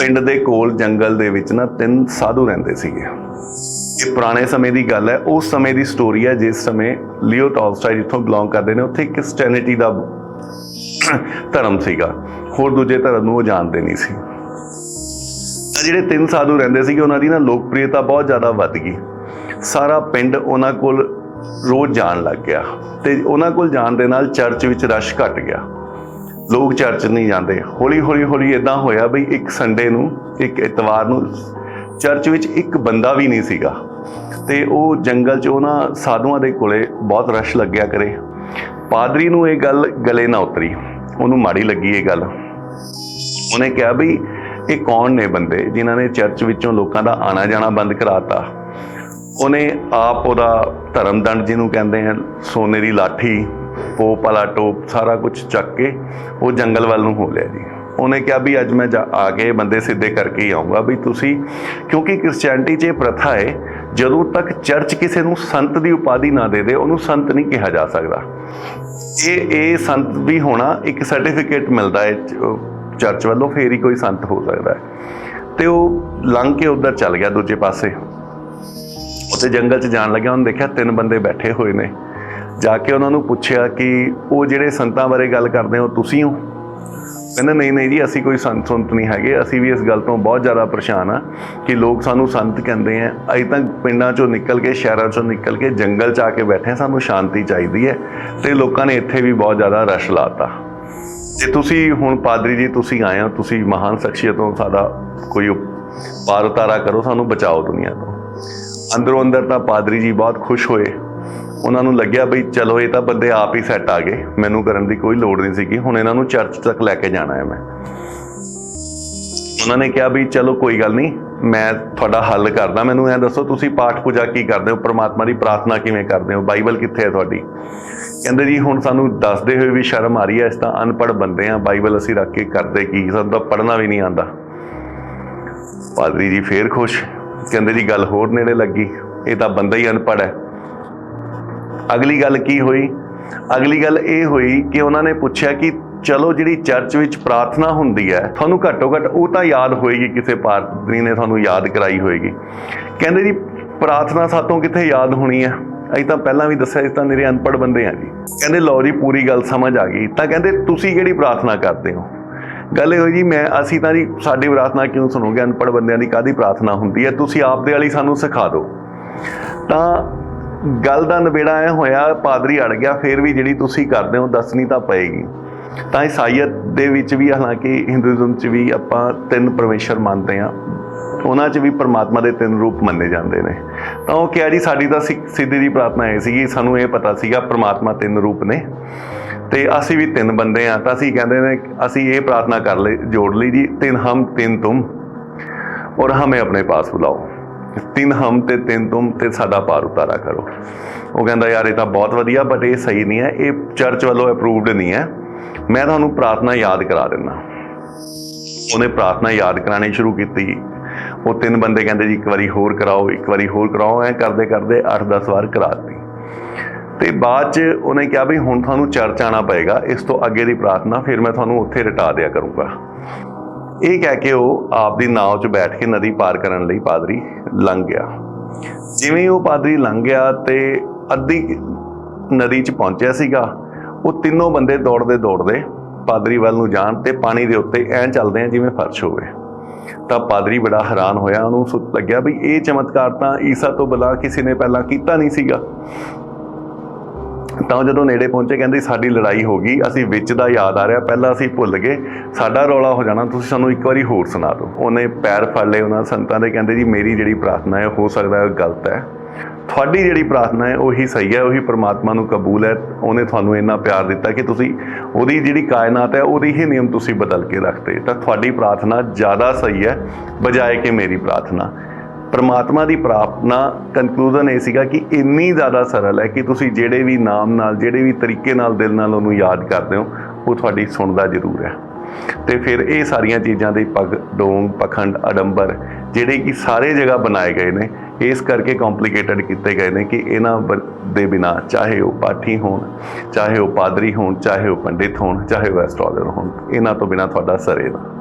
ਪਿੰਡ ਦੇ ਕੋਲ ਜੰਗਲ ਦੇ ਵਿੱਚ ਨਾ ਤਿੰਨ ਸਾਧੂ ਰਹਿੰਦੇ ਸੀਗੇ। ਇਹ ਪੁਰਾਣੇ ਸਮੇਂ ਦੀ ਗੱਲ ਹੈ। ਉਸ ਸਮੇਂ ਦੀ ਸਟੋਰੀ ਹੈ, ਜਿਸ ਸਮੇਂ ਲਿਓ ਟਾਲਸਟਾਈ ਜਿੱਥੋਂ ਬਿਲੋਂਗ ਕਰਦੇ ਨੇ, ਉੱਥੇ ਕ੍ਰਿਸਚੀਅਨਿਟੀ ਦਾ ਧਰਮ ਸੀਗਾ। ਹੋਰ ਦੂਜੇ ਧਰਮ ਨੂੰ ਉਹ ਜਾਣਦੇ ਨਹੀਂ ਸੀ। ਤਾਂ ਜਿਹੜੇ ਤਿੰਨ ਸਾਧੂ ਰਹਿੰਦੇ ਸੀਗੇ, ਉਹਨਾਂ ਦੀ ਨਾ ਲੋਕਪ੍ਰਿਯਤਾ ਬਹੁਤ ਜ਼ਿਆਦਾ ਵੱਧ ਗਈ। ਸਾਰਾ ਪਿੰਡ ਉਹਨਾਂ ਕੋਲ ਰੋਜ਼ ਜਾਣ ਲੱਗ ਗਿਆ। ਤੇ ਉਹਨਾਂ ਕੋਲ ਜਾਣ ਦੇ ਨਾਲ ਚਰਚ ਵਿੱਚ ਰਸ਼ ਘਟ ਗਿਆ। ਲੋਕ ਚਰਚ ਨਹੀਂ ਜਾਂਦੇ। ਹੌਲੀ ਹੌਲੀ ਹੌਲੀ ਇਦਾਂ ਹੋਇਆ ਬਈ ਇੱਕ ਸੰਡੇ ਨੂੰ, ਇੱਕ ਇਤਵਾਰ ਨੂੰ ਚਰਚ ਵਿੱਚ ਇੱਕ ਬੰਦਾ ਵੀ ਨਹੀਂ ਸੀਗਾ। ਤੇ ਉਹ ਜੰਗਲ 'ਚ ਉਹਨਾਂ ਸਾਧੂਆਂ ਦੇ ਕੋਲੇ ਬਹੁਤ ਰਸ਼ ਲੱਗਿਆ ਕਰੇ। ਪਾਦਰੀ ਨੂੰ ਇਹ ਗੱਲ ਗਲੇ ਨਾ ਉਤਰੀ। ਉਹਨੂੰ ਮਾੜੀ ਲੱਗੀ ਇਹ ਗੱਲ। ਉਹਨੇ ਕਿਹਾ ਵੀ ਇਹ ਕੌਣ ਨੇ ਬੰਦੇ ਜਿਨ੍ਹਾਂ ਨੇ ਚਰਚ ਵਿੱਚੋਂ ਲੋਕਾਂ ਦਾ ਆਣਾ ਜਾਣਾ ਬੰਦ ਕਰਾਤਾ? ਉਹਨੇ ਆਪ ਉਹਦਾ ਧਰਮਦੰਡ ਜਿਹਨੂੰ ਕਹਿੰਦੇ ਆ ਸੋਨੇ ਦੀ ਲਾਠੀ ਪੋਪ ਵਾਲਾ ਟੋਪ ਸਾਰਾ ਕੁਝ ਚੱਕ ਕੇ ਉਹ ਜੰਗਲ ਵੱਲ ਨੂੰ ਹੋ ਲਿਆ ਜੀ। ਉਹਨੇ ਕਿਹਾ ਵੀ ਅੱਜ ਮੈਂ ਜਾ- ਆ ਕੇ ਬੰਦੇ ਸਿੱਧੇ ਕਰਕੇ ਹੀ ਆਉਂਗਾ ਵੀ ਤੁਸੀਂ, ਕਿਉਂਕਿ ਕ੍ਰਿਸਚੀਅਨਿਟੀ 'ਚ ਇਹ ਪ੍ਰਥਾ ਹੈ, ਜਦੋਂ ਤੱਕ ਚਰਚ ਕਿਸੇ ਨੂੰ ਸੰਤ ਦੀ ਉਪਾਧੀ ਨਾ ਦੇ ਦੇ, ਉਹਨੂੰ ਸੰਤ ਨਹੀਂ ਕਿਹਾ ਜਾ ਸਕਦਾ। ਇਹ ਇਹ ਸੰਤ ਵੀ ਹੋਣਾ ਇੱਕ ਸਰਟੀਫਿਕੇਟ ਮਿਲਦਾ ਹੈ ਚਰਚ ਵੱਲੋਂ ਫੇਰ ਹੀ ਕੋਈ ਸੰਤ ਹੋ ਸਕਦਾ ਹੈ। ਤੇ ਉਹ ਲੰਘ ਕੇ ਉਧਰ ਚੱਲ ਗਿਆ ਦੂਜੇ ਪਾਸੇ। ਉੱਥੇ ਜੰਗਲ 'ਚ ਜਾਣ ਲੱਗਿਆ, ਉਹਨੇ ਦੇਖਿਆ ਤਿੰਨ ਬੰਦੇ ਬੈਠੇ ਹੋਏ ਨੇ। ਜਾ ਕੇ ਉਹਨਾਂ ਨੂੰ ਪੁੱਛਿਆ ਕਿ ਉਹ ਜਿਹੜੇ ਸੰਤਾਂ ਬਾਰੇ ਗੱਲ ਕਰਦੇ ਹੋ ਤੁਸੀਂ ਹੋ? ਕਹਿੰਦੇ ਨਹੀਂ ਨਹੀਂ ਜੀ ਅਸੀਂ ਕੋਈ ਸੰਤ ਸੰਤ ਨਹੀਂ ਹੈਗੇ। ਅਸੀਂ ਵੀ ਇਸ ਗੱਲ ਤੋਂ ਬਹੁਤ ਜ਼ਿਆਦਾ ਪਰੇਸ਼ਾਨ ਆ ਕਿ ਲੋਕ ਸਾਨੂੰ ਸੰਤ ਕਹਿੰਦੇ ਆ। ਅਜੇ ਤੱਕ ਪਿੰਡਾਂ ਚੋਂ ਨਿਕਲ ਕੇ ਸ਼ਹਿਰਾਂ ਚੋਂ ਨਿਕਲ ਕੇ ਜੰਗਲ 'ਚ ਆ ਕੇ ਬੈਠੇ ਹਾਂ, ਸਾਨੂੰ ਸ਼ਾਂਤੀ ਚਾਹੀਦੀ ਹੈ। ਤੇ ਲੋਕਾਂ ਨੇ ਇੱਥੇ ਵੀ ਬਹੁਤ ਜ਼ਿਆਦਾ ਰਸ਼ ਲਾਤਾ। ਜੇ ਤੁਸੀਂ ਹੁਣ ਪਾਦਰੀ ਜੀ ਤੁਸੀਂ ਆਏ ਹੋ ਤੁਸੀਂ ਮਹਾਨ ਸ਼ਖਸੀਅਤ ਹੋ ਸਾਡਾ ਕੋਈ ਪਾਰ ਉਤਾਰਾ ਕਰੋ ਸਾਨੂੰ ਬਚਾਓ ਦੁਨੀਆ ਤੋਂ। ਅੰਦਰੋਂ ਅੰਦਰ ਤਾਂ ਪਾਦਰੀ ਜੀ ਬਹੁਤ ਖੁਸ਼ ਹੋਏ। ਉਹਨਾਂ ਨੂੰ ਲੱਗਿਆ ਬਈ ਚਲੋ ਇਹ ਤਾਂ ਬੰਦੇ ਆਪ ਹੀ ਸੈੱਟ ਆ ਗਏ। ਮੈਨੂੰ ਕਰਨ ਦੀ ਕੋਈ ਲੋੜ ਨਹੀਂ ਸੀਗੀ। ਹੁਣ ਇਹਨਾਂ ਨੂੰ ਚਰਚ ਤੱਕ ਲੈ ਕੇ ਜਾਣਾ ਹੈ ਮੈਂ। ਉਹਨਾਂ ਨੇ ਕਿਹਾ ਵੀ ਚਲੋ ਕੋਈ ਗੱਲ ਨਹੀਂ, ਮੈਂ ਤੁਹਾਡਾ ਹੱਲ ਕਰਦਾ। ਮੈਨੂੰ ਇਹ ਦੱਸੋ, ਤੁਸੀਂ ਪਾਠ ਪੂਜਾ ਕੀ ਕਰਦੇ ਹੋ? ਪ੍ਰਮਾਤਮਾ ਦੀ ਪ੍ਰਾਰਥਨਾ ਕਿਵੇਂ ਕਰਦੇ ਹੋ? ਬਾਈਬਲ ਕਿੱਥੇ ਹੈ ਤੁਹਾਡੀ? ਕਹਿੰਦੇ ਜੀ, ਹੁਣ ਸਾਨੂੰ ਦੱਸਦੇ ਹੋਏ ਵੀ ਸ਼ਰਮ ਆ ਰਹੀ ਹੈ। ਇਸ ਤਾਂ ਅਨਪੜ੍ਹ ਬੰਦੇ ਆ। ਬਾਈਬਲ ਅਸੀਂ ਰੱਖ ਕੇ ਕਰਦੇ ਕੀ? ਸਾਨੂੰ ਤਾਂ ਪੜ੍ਹਨਾ ਵੀ ਨਹੀਂ ਆਂਦਾ ਪਾਦਰੀ ਜੀ ਫੇਰ ਖੁਸ਼। ਕਹਿੰਦੇ ਜੀ, ਗੱਲ ਹੋਰ ਨੇੜੇ ਲੱਗੀ। ਇਹ ਤਾਂ ਬੰਦਾ ਹੀ ਅਨਪੜ੍ਹ ਹੈ। ਅਗਲੀ ਗੱਲ ਕੀ ਹੋਈ? ਅਗਲੀ ਗੱਲ ਇਹ ਹੋਈ ਕਿ ਉਹਨਾਂ ਨੇ ਪੁੱਛਿਆ ਕਿ ਚਲੋ ਜਿਹੜੀ ਚਰਚ ਵਿੱਚ ਪ੍ਰਾਰਥਨਾ ਹੁੰਦੀ ਹੈ, ਤੁਹਾਨੂੰ ਘੱਟੋ ਘੱਟ ਉਹ ਤਾਂ ਯਾਦ ਹੋਏਗੀ, ਕਿਸੇ ਪਾਦਰੀ ਨੇ ਤੁਹਾਨੂੰ ਯਾਦ ਕਰਾਈ ਹੋਏਗੀ। ਕਹਿੰਦੇ ਜੀ, ਪ੍ਰਾਰਥਨਾ ਸਾਤੋਂ ਕਿੱਥੇ ਯਾਦ ਹੋਣੀ ਹੈ? ਅਸੀਂ ਤਾਂ ਪਹਿਲਾਂ ਵੀ ਦੱਸਿਆ ਇਸ ਤਾਂ ਮੇਰੇ ਅਨਪੜ੍ਹ ਬੰਦੇ ਆ ਜੀ। ਕਹਿੰਦੇ, ਲਓ ਜੀ, ਪੂਰੀ ਗੱਲ ਸਮਝ ਆ ਗਈ। ਤਾਂ ਕਹਿੰਦੇ, ਤੁਸੀਂ ਕਿਹੜੀ ਪ੍ਰਾਰਥਨਾ ਕਰਦੇ ਹੋ? ਗੱਲ ਇਹ ਹੋਈ ਜੀ, ਮੈਂ, ਅਸੀਂ ਤਾਂ ਜੀ, ਸਾਡੀ ਪ੍ਰਾਰਥਨਾ ਕਿਉਂ ਸੁਣੋਗੇ? ਅਨਪੜ੍ਹ ਬੰਦਿਆਂ ਦੀ ਕਾਦੀ ਪ੍ਰਾਰਥਨਾ ਹੁੰਦੀ ਹੈ? ਤੁਸੀਂ ਆਪ ਦੇ ਵਾਲੀ ਸਾਨੂੰ ਸਿਖਾ ਦਿਓ। ਤਾਂ ਗੱਲ ਦਾ ਨਵੇੜਾ ਐ ਹੋਇਆ, ਪਾਦਰੀ ਅੜ ਗਿਆ, ਫਿਰ ਵੀ ਜਿਹੜੀ ਤੁਸੀਂ ਕਰਦੇ ਹੋ, ਦੱਸਣੀ ਤਾਂ ਪਏਗੀ। ਤਾਂ ਈਸਾਈਅਤ ਦੇ ਵਿੱਚ ਵੀ ਹਾਲਾਂਕਿ ਹਿੰਦੂਇਜ਼ਮ 'ਚ ਵੀ ਆਪਾਂ ਤਿੰਨ ਪਰਮੇਸ਼ਰ ਮੰਨਦੇ ਆ ਉਹਨਾਂ 'ਚ ਵੀ ਪਰਮਾਤਮਾ ਦੇ ਤਿੰਨ ਰੂਪ ਮੰਨੇ ਜਾਂਦੇ ਨੇ। ਤਾਂ ਉਹ ਕਿਹਾ ਜੀ ਸਾਡੀ ਤਾਂ ਸਿ- ਸਿੱਧੀ ਦੀ ਪ੍ਰਾਰਥਨਾ ਇਹ ਸੀਗੀ, ਸਾਨੂੰ ਇਹ ਪਤਾ ਸੀਗਾ, ਪਰਮਾਤਮਾ ਤਿੰਨ ਰੂਪ ਨੇ। ਤੇ ਅਸੀਂ ਵੀ ਤਿੰਨ ਬੰਦੇ ਆ ਤਾਂ ਅਸੀਂ ਕਹਿੰਦੇ ਨੇ, ਅਸੀਂ ਇਹ ਪ੍ਰਾਰਥਨਾ ਕਰ ਲਈ, ਜੋੜ ਲਈ ਜੀ, ਤਿੰਨ ਹਮ, ਤਿੰਨ ਤੁਮ, ਔਰ ਹਮੇ ਆਪਣੇ ਪਾਸ ਬੁਲਾਓ। ਤਿੰਨ ਹਮ ਤੇ ਤਿੰਨ ਤੁਮ ਤੇ ਸਾਡਾ ਪਾਰ ਉਤਾਰਾ ਕਰੋ। ਉਹ ਕਹਿੰਦਾ, ਯਾਰ, ਇਹ ਤਾਂ ਬਹੁਤ ਵਧੀਆ ਬਟ ਇਹ ਸਹੀ ਨਹੀਂ ਹੈ। ਇਹ ਚਰਚ ਵੱਲੋਂ ਅਪਰੂਵਡ ਨਹੀਂ ਹੈ। ਮੈਂ ਤੁਹਾਨੂੰ ਪ੍ਰਾਰਥਨਾ ਯਾਦ ਕਰਾ ਦਿੰਦਾ। ਉਹਨੇ ਪ੍ਰਾਰਥਨਾ ਯਾਦ ਕਰਾਣੀ ਸ਼ੁਰੂ ਕੀਤੀ। ਉਹ ਤਿੰਨ ਬੰਦੇ ਕਹਿੰਦੇ ਜੀ, ਇੱਕ ਵਾਰੀ ਹੋਰ ਕਰਾਓ, ਇੱਕ ਵਾਰੀ ਹੋਰ ਕਰਾਓ। ਐ ਕਰਦੇ ਕਰਦੇ 8-10 ਵਾਰ ਕਰਾ ਦਿੱਤੀ ਤੇ ਬਾਅਦ ਚ ਉਹਨੇ ਕਿਹਾ ਵੀ ਹੁਣ ਤੁਹਾਨੂੰ ਚਰਚ ਆਣਾ ਪਏਗਾ। ਇਸ ਤੋਂ ਅੱਗੇ ਦੀ ਪ੍ਰਾਰਥਨਾ ਫਿਰ ਮੈਂ ਤੁਹਾਨੂੰ ਉੱਥੇ ਰਟਾ ਦਿਆ ਕਰੂੰਗਾ। ਇਹ ਕਹਿ ਕੇ ਉਹ ਆਪ ਦੀ ਨਾਵ 'ਚ ਬੈਠ ਕੇ ਨਦੀ ਪਾਰ ਕਰਨ ਲਈ ਪਾਦਰੀ ਲੰਘ ਗਿਆ। ਜਿਵੇਂ ਉਹ ਪਾਦਰੀ ਲੰਘ ਗਿਆ ਤੇ ਅੱਧੀ ਨਦੀ 'ਚ ਪਹੁੰਚਿਆ ਸੀਗਾ, ਉਹ ਤਿੰਨੋਂ ਬੰਦੇ ਦੌੜਦੇ ਦੌੜਦੇ ਪਾਦਰੀ ਵੱਲ ਨੂੰ ਜਾਣ ਤੇ ਪਾਣੀ ਦੇ ਉੱਤੇ ਐਂ ਚੱਲਦੇ ਆ ਜਿਵੇਂ ਫਰਸ਼ ਹੋਵੇ। ਤਾਂ ਪਾਦਰੀ ਬੜਾ ਹੈਰਾਨ ਹੋਇਆ, ਉਹਨੂੰ ਸੁ- ਲੱਗਿਆ ਵੀ ਇਹ ਚਮਤਕਾਰ ਤਾਂ ਈਸਾ ਤੋਂ ਬਲਾ ਕਿਸੇ ਨੇ ਪਹਿਲਾਂ ਕੀਤਾ ਨਹੀਂ ਸੀਗਾ। ਤਾਂ ਉਹ ਜਦੋਂ ਨੇੜੇ ਪਹੁੰਚੇ ਕਹਿੰਦੇ ਸਾਡੀ ਲੜਾਈ ਹੋ ਗਈ, ਅਸੀਂ ਵਿੱਚ ਦਾ ਯਾਦ ਆ ਰਿਹਾ, ਪਹਿਲਾਂ ਅਸੀਂ ਭੁੱਲ ਗਏ। ਸਾਡਾ ਰੌਲਾ ਹੋ ਜਾਣਾ, ਤੁਸੀਂ ਸਾਨੂੰ ਇੱਕ ਵਾਰੀ ਹੋਰ ਸੁਣਾ ਦਿਓ। ਉਹਨੇ ਪੈਰ ਫੜ ਲਏ ਉਹਨਾਂ ਸੰਤਾਂ ਦੇ, ਕਹਿੰਦੇ ਜੀ ਮੇਰੀ ਜਿਹੜੀ ਪ੍ਰਾਰਥਨਾ ਹੈ, ਹੋ ਸਕਦਾ ਹੈ ਗਲਤ ਹੈ। ਤੁਹਾਡੀ ਜਿਹੜੀ ਪ੍ਰਾਰਥਨਾ ਹੈ, ਉਹੀ ਸਹੀ ਹੈ, ਉਹੀ ਪ੍ਰਮਾਤਮਾ ਨੂੰ ਕਬੂਲ ਹੈ। ਉਹਨੇ ਤੁਹਾਨੂੰ ਇੰਨਾ ਪਿਆਰ ਦਿੱਤਾ ਕਿ ਤੁਸੀਂ ਉਹਦੀ ਜਿਹੜੀ ਕਾਇਨਾਤ ਹੈ, ਉਹਦੀ ਹੀ ਨਿਯਮ ਤੁਸੀਂ ਬਦਲ ਕੇ ਰੱਖਦੇ ਤਾਂ ਤੁਹਾਡੀ ਪ੍ਰਾਰਥਨਾ ਜ਼ਿਆਦਾ ਸਹੀ ਹੈ, ਬਜਾਏ ਕਿ ਮੇਰੀ ਪ੍ਰਾਰਥਨਾ। ਪਰਮਾਤਮਾ ਦੀ ਪ੍ਰਾਰਥਨਾ ਕਨਕਲੂਜਨ ਇਹ ਸੀਗਾ ਕਿ ਇੰਨੀ ਜ਼ਿਆਦਾ ਸਰਲ ਹੈ ਕਿ ਤੁਸੀਂ ਜਿਹੜੇ ਵੀ ਨਾਮ ਨਾਲ, ਜਿਹੜੇ ਵੀ ਤਰੀਕੇ ਨਾਲ ਦਿਲ ਨਾਲ ਉਹਨੂੰ ਯਾਦ ਕਰਦੇ ਹੋ, ਉਹ ਤੁਹਾਡੀ ਸੁਣਦਾ ਜ਼ਰੂਰ ਹੈ। ਤੇ ਫਿਰ ਇਹ ਸਾਰੀਆਂ ਚੀਜ਼ਾਂ ਦੇ ਪਗ, ਡੋਂਗ, ਪਖੰਡ, ਅਡੰਬਰ, ਜਿਹੜੇ ਕਿ ਸਾਰੇ ਜਗ੍ਹਾ ਬਣਾਏ ਗਏ ਨੇ, ਇਸ ਕਰਕੇ ਕੰਪਲਿਕੇਟਡ ਕੀਤੇ ਗਏ ਨੇ ਕਿ ਇਹਨਾਂ ਬ- ਦੇ ਬਿਨਾ ਚਾਹੇ ਉਹ ਪਾਠੀ ਹੋਣ, ਚਾਹੇ ਉਹ ਪਾਦਰੀ ਹੋਣ, ਚਾਹੇ ਉਹ ਪੰਡਿਤ ਹੋਣ, ਚਾਹੇ ਉਹ ਐਸਟ੍ਰੋਲੋਜਰ ਹੋਣ, ਇਹਨਾਂ ਤੋਂ ਬਿਨਾ ਤੁਹਾਡਾ ਸਰੇ ਨਾ।